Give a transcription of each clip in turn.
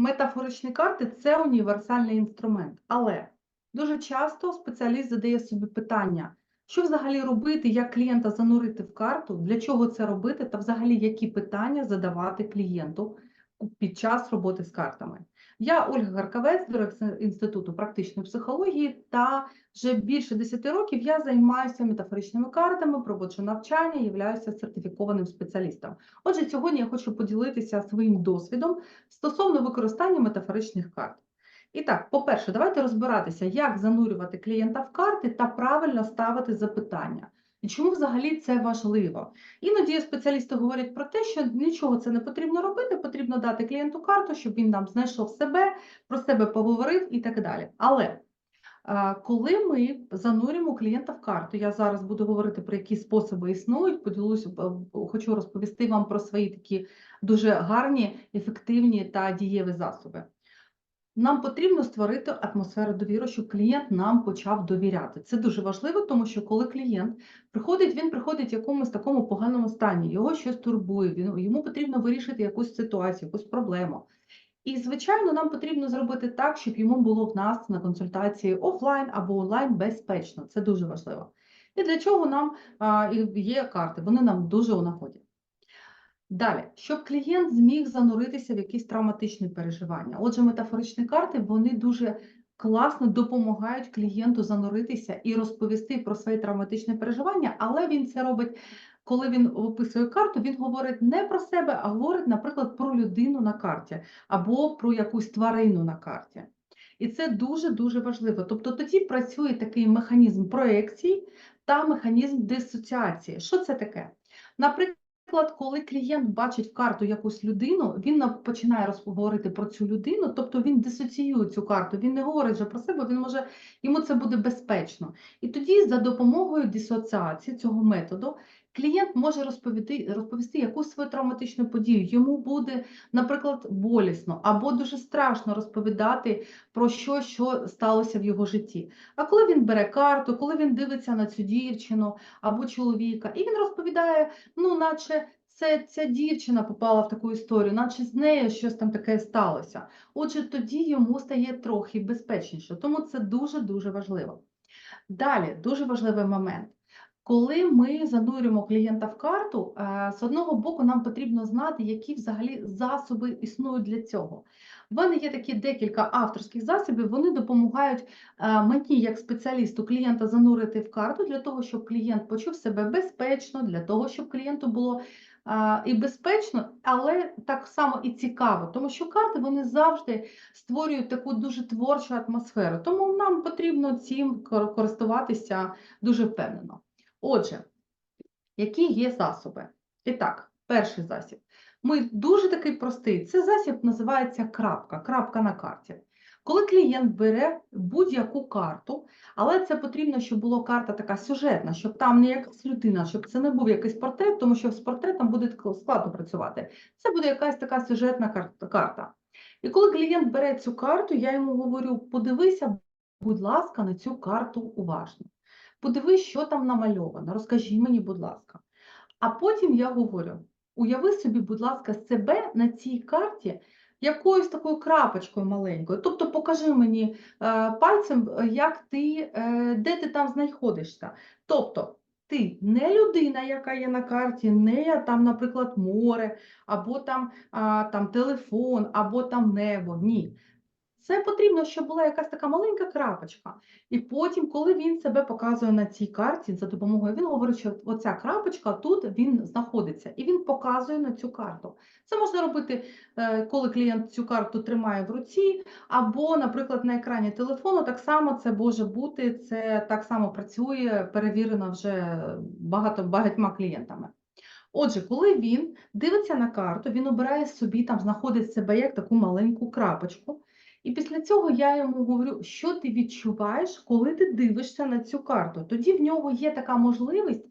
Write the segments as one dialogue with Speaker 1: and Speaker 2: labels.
Speaker 1: Метафоричні карти це універсальний інструмент, але дуже часто спеціаліст задає собі питання, що взагалі робити, як клієнта занурити в карту, для чого це робити, та взагалі які питання задавати клієнту під час роботи з картами. Я Ольга Гаркавець, директор Інституту практичної психології, та вже більше 10 років я займаюся метафоричними картами, проводжу навчання, являюся сертифікованим спеціалістом. Отже, сьогодні я хочу поділитися своїм досвідом стосовно використання метафоричних карт. І так, по-перше, давайте розбиратися, як занурювати клієнта в карти та правильно ставити запитання. Чому взагалі це важливо? Іноді спеціалісти говорять про те, що нічого це не потрібно робити, потрібно дати клієнту карту, щоб він нам знайшов себе, про себе поговорив і так далі. Але коли ми занурюємо клієнта в карту, я зараз буду говорити про які способи існують, поділюся, хочу розповісти вам про свої такі дуже гарні, ефективні та дієві засоби. Нам потрібно створити атмосферу довіри, щоб клієнт нам почав довіряти. Це дуже важливо, тому що коли клієнт приходить, він приходить в якомусь такому поганому стані, його щось турбує, він, йому потрібно вирішити якусь ситуацію, якусь проблему. І, звичайно, нам потрібно зробити так, щоб йому було в нас на консультації офлайн або онлайн безпечно. Це дуже важливо. І для чого нам є карти? Вони нам дуже у нагоді. Далі, щоб клієнт зміг зануритися в якісь травматичні переживання. Отже, метафоричні карти вони дуже класно допомагають клієнту зануритися і розповісти про свої травматичні переживання, але він це робить, коли він описує карту, він говорить не про себе, а говорить, наприклад, про людину на карті або про якусь тварину на карті. І це дуже-дуже важливо. Тобто тоді працює такий механізм проекції та механізм дисоціації. Що це таке? Наприклад, Наприклад, коли клієнт бачить в карту якусь людину, він починає говорити про цю людину, тобто він дисоціює цю карту, він не говорить вже про себе, він може йому це буде безпечно. І тоді, за допомогою дисоціації цього методу, клієнт може розповісти, розповісти якусь свою травматичну подію. Йому буде, наприклад, болісно або дуже страшно розповідати про що, що сталося в його житті. А коли він бере карту, коли він дивиться на цю дівчину або чоловіка, і він розповідає, ну, наче. Це ця дівчина попала в таку історію, наче з нею щось там таке сталося. Отже, тоді йому стає трохи безпечніше, тому це дуже-дуже важливо. Далі, дуже важливий момент. Коли ми занурюємо клієнта в карту, е, з одного боку нам потрібно знати, які взагалі засоби існують для цього. В мене є такі декілька авторських засобів, вони допомагають е, мені, як спеціалісту, клієнта занурити в карту для того, щоб клієнт почув себе безпечно, для того, щоб клієнту було е, і безпечно, але так само і цікаво, тому що карти вони завжди створюють таку дуже творчу атмосферу. Тому нам потрібно цим користуватися дуже впевнено. Отже, які є засоби? І так, перший засіб. Ми дуже такий простий. Це засіб називається крапка, крапка на карті. Коли клієнт бере будь-яку карту, але це потрібно, щоб була карта така сюжетна, щоб там не якась людина, щоб це не був якийсь портрет, тому що з портретом буде складно працювати. Це буде якась така сюжетна карта. І коли клієнт бере цю карту, я йому говорю: подивися, будь ласка, на цю карту уважно. Подивись, що там намальовано, розкажи мені, будь ласка. А потім я говорю: уяви собі, будь ласка, себе на цій карті якоюсь такою крапочкою маленькою. Тобто покажи мені е, пальцем, е, як ти, е, де ти там знаходишся. Тобто, ти не людина, яка є на карті, не там, наприклад, море, або там, а, там телефон, або там небо. Ні. Це потрібно, щоб була якась така маленька крапочка. І потім, коли він себе показує на цій карті за допомогою, він говорить, що оця крапочка тут він знаходиться, і він показує на цю карту. Це можна робити, е, коли клієнт цю карту тримає в руці, або, наприклад, на екрані телефону. Так само це може бути, це так само працює, перевірено вже багато багатьма клієнтами. Отже, коли він дивиться на карту, він обирає собі, там знаходить себе як таку маленьку крапочку. І після цього я йому говорю, що ти відчуваєш, коли ти дивишся на цю карту. Тоді в нього є така можливість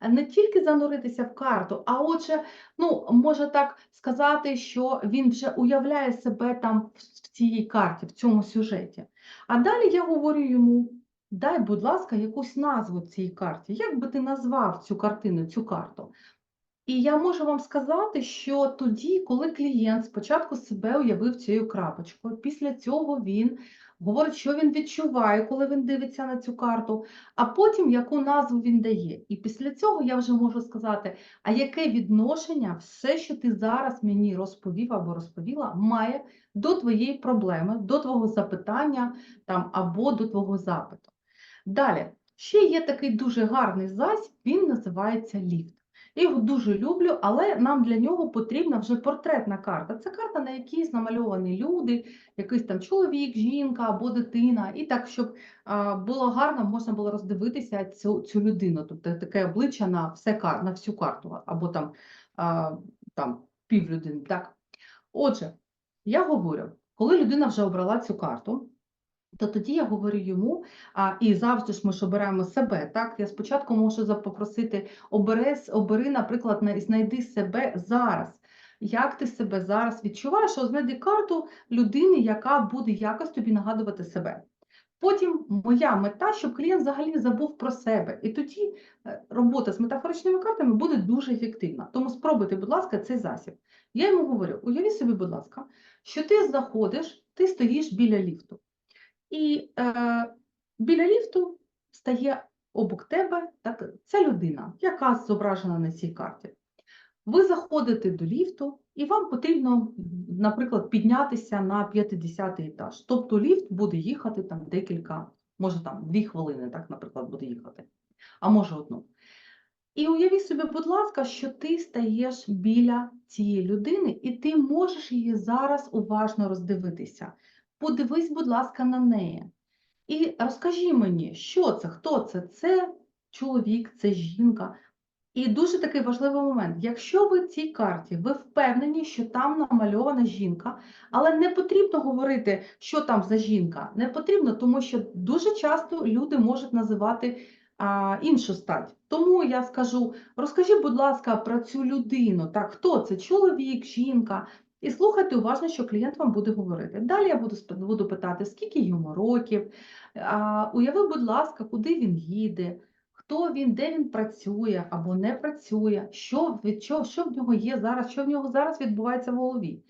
Speaker 1: е, не тільки зануритися в карту, а отже, ну, може так сказати, що він вже уявляє себе там в цій карті, в цьому сюжеті. А далі я говорю йому: дай, будь ласка, якусь назву цій карті. Як би ти назвав цю картину, цю карту? І я можу вам сказати, що тоді, коли клієнт спочатку себе уявив цією крапочкою, після цього він говорить, що він відчуває, коли він дивиться на цю карту, а потім яку назву він дає. І після цього я вже можу сказати, а яке відношення все, що ти зараз мені розповів або розповіла, має до твоєї проблеми, до твого запитання там, або до твого запиту. Далі, ще є такий дуже гарний засіб, він називається ліфт. Я його дуже люблю, але нам для нього потрібна вже портретна карта. Це карта, на якій намальовані люди, якийсь там чоловік, жінка або дитина. І так, щоб було гарно, можна було роздивитися цю, цю людину, тобто таке обличчя на, все, на всю карту, або там, там пів людини. Так? Отже, я говорю, коли людина вже обрала цю карту, то тоді я говорю йому, а, і завжди ж ми ж обираємо себе. Так, я спочатку можу попросити обери, обери, наприклад, знайди себе зараз. Як ти себе зараз відчуваєш? О, знайди карту людини, яка буде якось тобі нагадувати себе. Потім моя мета, щоб клієнт взагалі забув про себе. І тоді е, робота з метафоричними картами буде дуже ефективна. Тому спробуйте, будь ласка, цей засіб. Я йому говорю: уяві собі, будь ласка, що ти заходиш, ти стоїш біля ліфту. І е, біля ліфту стає обок тебе так, ця людина, яка зображена на цій карті. Ви заходите до ліфту, і вам потрібно, наприклад, піднятися на 50 етаж. Тобто ліфт буде їхати там декілька, може там дві хвилини, так, наприклад, буде їхати, а може одну. І уяви собі, будь ласка, що ти стаєш біля цієї людини, і ти можеш її зараз уважно роздивитися. Подивись, будь ласка, на неї. І розкажи мені, що це, хто це? Це чоловік, це жінка. І дуже такий важливий момент. Якщо ви в цій карті, ви впевнені, що там намальована жінка, але не потрібно говорити, що там за жінка. Не потрібно, тому що дуже часто люди можуть називати а, іншу стать. Тому я скажу: розкажи, будь ласка, про цю людину. Так, хто це? Чоловік, жінка. І слухайте уважно, що клієнт вам буде говорити. Далі я буду, буду питати, скільки йому років. А, уяви, будь ласка, куди він їде, хто він, де він працює або не працює, що, від чого, що в нього є зараз, що в нього зараз відбувається в голові.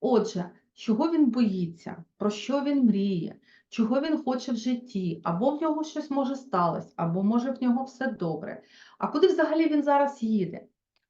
Speaker 1: Отже, чого він боїться, про що він мріє, чого він хоче в житті, або в нього щось може сталося, або може в нього все добре. А куди взагалі він зараз їде?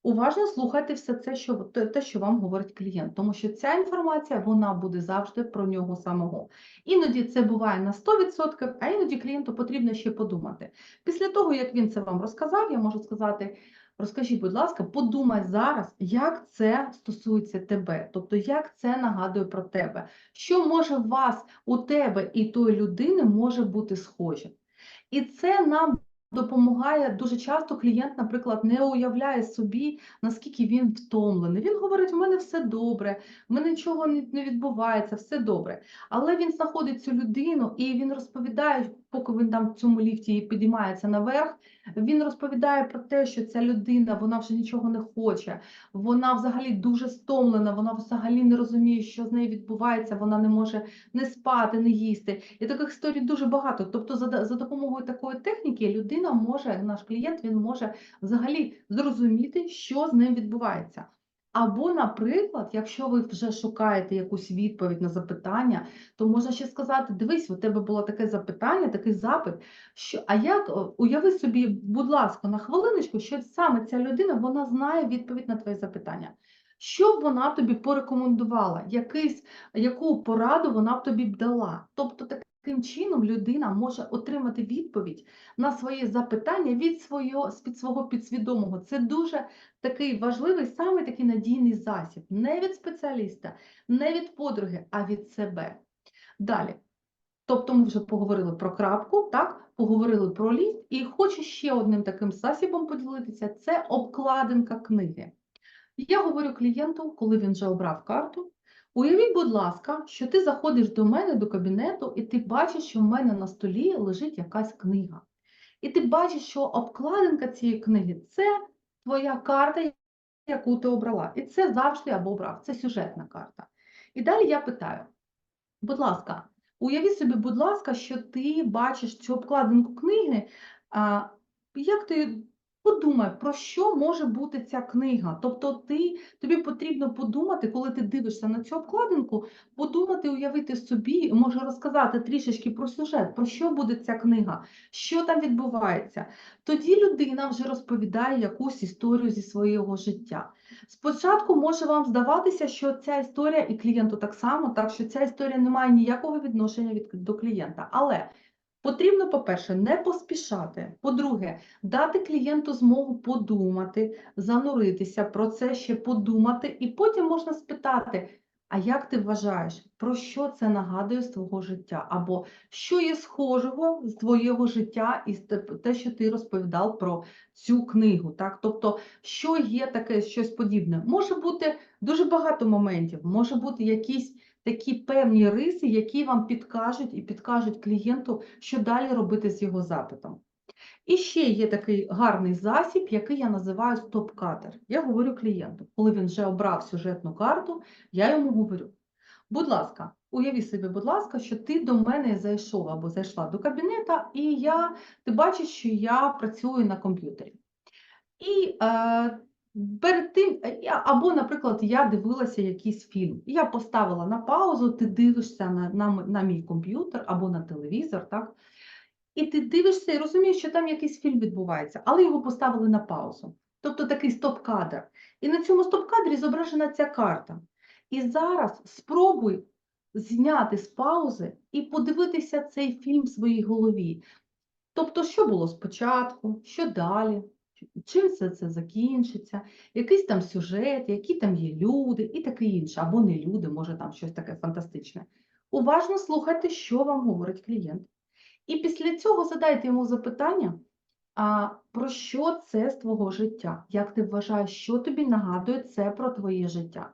Speaker 1: Уважно слухайте все це, що те, що вам говорить клієнт, тому що ця інформація вона буде завжди про нього самого. Іноді це буває на 100%, а іноді клієнту потрібно ще подумати. Після того, як він це вам розказав, я можу сказати: розкажіть, будь ласка, подумай зараз, як це стосується тебе, тобто як це нагадує про тебе, що може вас, у тебе і тої людини може бути схоже. І це нам допомагає дуже часто клієнт, наприклад, не уявляє собі, наскільки він втомлений. Він говорить, у мене все добре, в мене нічого не відбувається, все добре. Але він знаходить цю людину і він розповідає, поки він там в цьому ліфті і підіймається наверх, він розповідає про те, що ця людина вона вже нічого не хоче, вона взагалі дуже стомлена, вона взагалі не розуміє, що з нею відбувається, вона не може не спати, не їсти. І таких історій дуже багато. Тобто, за, за допомогою такої техніки людина може, наш клієнт, він може взагалі зрозуміти, що з ним відбувається. Або, наприклад, якщо ви вже шукаєте якусь відповідь на запитання, то можна ще сказати: дивись, у тебе було таке запитання, такий запит. Що, а як уяви собі, будь ласка, на хвилиночку, що саме ця людина вона знає відповідь на твоє запитання. Що б вона тобі порекомендувала, якийсь, яку пораду вона б тобі б дала? Тобто таким чином людина може отримати відповідь на свої запитання від свого, від свого підсвідомого. Це дуже такий важливий, саме такий надійний засіб. Не від спеціаліста, не від подруги, а від себе. Далі. Тобто ми вже поговорили про крапку, так? поговорили про ліфт, і хочу ще одним таким засібом поділитися це обкладинка книги. Я говорю клієнту, коли він вже обрав карту. Уявіть, будь ласка, що ти заходиш до мене до кабінету, і ти бачиш, що в мене на столі лежить якась книга. І ти бачиш, що обкладинка цієї книги це твоя карта, яку ти обрала. І це завжди або обрав, це сюжетна карта. І далі я питаю: будь ласка, уяви собі, будь ласка, що ти бачиш цю обкладинку книги, як ти подумай, про що може бути ця книга. Тобто, ти, тобі потрібно подумати, коли ти дивишся на цю обкладинку, подумати, уявити собі, може розказати трішечки про сюжет, про що буде ця книга, що там відбувається. Тоді людина вже розповідає якусь історію зі свого життя. Спочатку може вам здаватися, що ця історія і клієнту так само, так що ця історія не має ніякого відношення від, до клієнта. Але потрібно, по-перше, не поспішати. По-друге, дати клієнту змогу подумати, зануритися, про це ще подумати, і потім можна спитати. А як ти вважаєш, про що це нагадує з твого життя? Або що є схожого з твоєго життя і те, що ти розповідав про цю книгу? Так? Тобто, що є таке щось подібне? Може бути дуже багато моментів, може бути якісь такі певні риси, які вам підкажуть і підкажуть клієнту, що далі робити з його запитом. І ще є такий гарний засіб, який я називаю стоп-катер. Я говорю клієнту, коли він вже обрав сюжетну карту, я йому говорю: будь ласка, уяви собі, будь ласка, що ти до мене зайшов або зайшла до кабінета, і я, ти бачиш, що я працюю на комп'ютері. І е, перед тим, е, або, наприклад, я дивилася якийсь фільм, я поставила на паузу, ти дивишся на, на, на мій комп'ютер або на телевізор, так? І ти дивишся і розумієш, що там якийсь фільм відбувається, але його поставили на паузу. Тобто такий стоп-кадр. І на цьому стоп-кадрі зображена ця карта. І зараз спробуй зняти з паузи і подивитися цей фільм в своїй голові. Тобто, що було спочатку, що далі, чим це, це закінчиться, якийсь там сюжет, які там є люди і таке інше, або не люди, може там щось таке фантастичне. Уважно слухайте, що вам говорить клієнт. І після цього задайте йому запитання, а про що це з твого життя? Як ти вважаєш, що тобі нагадує це про твоє життя?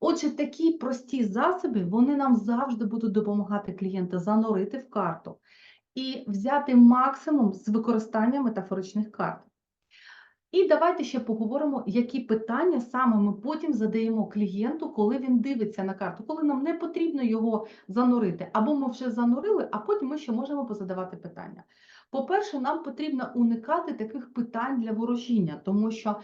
Speaker 1: Отже, такі прості засоби, вони нам завжди будуть допомагати клієнта занурити в карту і взяти максимум з використання метафоричних карт. І давайте ще поговоримо, які питання саме ми потім задаємо клієнту, коли він дивиться на карту, коли нам не потрібно його занурити, або ми вже занурили, а потім ми ще можемо позадавати питання. По-перше, нам потрібно уникати таких питань для ворожіння, тому що,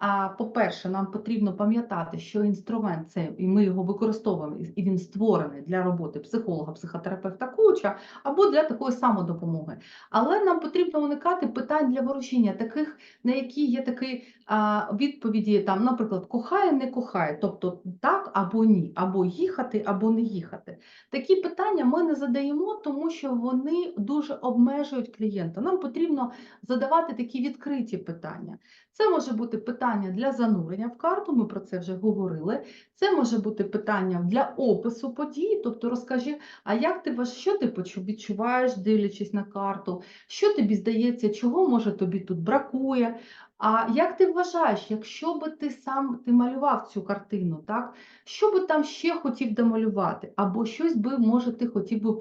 Speaker 1: а, по-перше, нам потрібно пам'ятати, що інструмент це, і ми його використовуємо, і- він створений для роботи психолога, психотерапевта, коуча або для такої самодопомоги. Але нам потрібно уникати питань для ворожіння, таких на які є такі а, відповіді, там, наприклад, кохає, не кохає, тобто так або ні, або їхати, або не їхати. Такі питання ми не задаємо, тому що вони дуже обмежують клієнта. Нам потрібно задавати такі відкриті питання. Це може бути питання для занурення в карту, ми про це вже говорили. Це може бути питання для опису події, тобто розкажи, а як ти що ти відчуваєш, дивлячись на карту, що тобі здається, чого може тобі тут бракує. А як ти вважаєш, якщо би ти сам ти малював цю картину, так? Що би там ще хотів домалювати? Або щось би, може, ти хотів би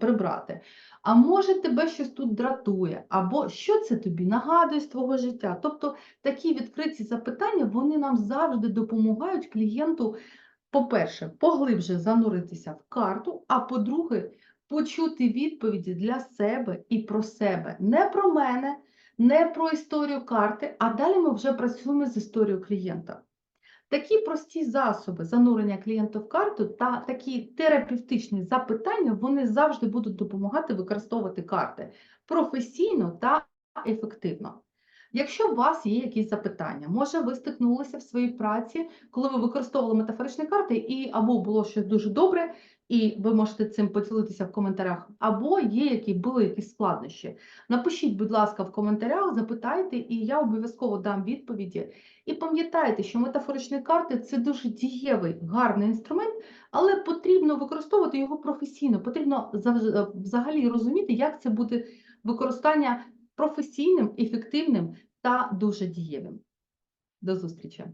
Speaker 1: прибрати? А може тебе щось тут дратує, або що це тобі нагадує з твого життя? Тобто такі відкриті запитання вони нам завжди допомагають клієнту, по-перше, поглибше зануритися в карту, а по-друге, почути відповіді для себе і про себе. Не про мене, не про історію карти, а далі ми вже працюємо з історією клієнта. Такі прості засоби занурення клієнта в карту та такі терапевтичні запитання вони завжди будуть допомагати використовувати карти професійно та ефективно. Якщо у вас є якісь запитання, може ви стикнулися в своїй праці, коли ви використовували метафоричні карти, і або було щось дуже добре, і ви можете цим поділитися в коментарях, або є які були якісь складнощі. Напишіть, будь ласка, в коментарях, запитайте, і я обов'язково дам відповіді. І пам'ятайте, що метафоричні карти це дуже дієвий, гарний інструмент, але потрібно використовувати його професійно. Потрібно завж- взагалі розуміти, як це буде використання професійним, ефективним та дуже дієвим. До зустрічі!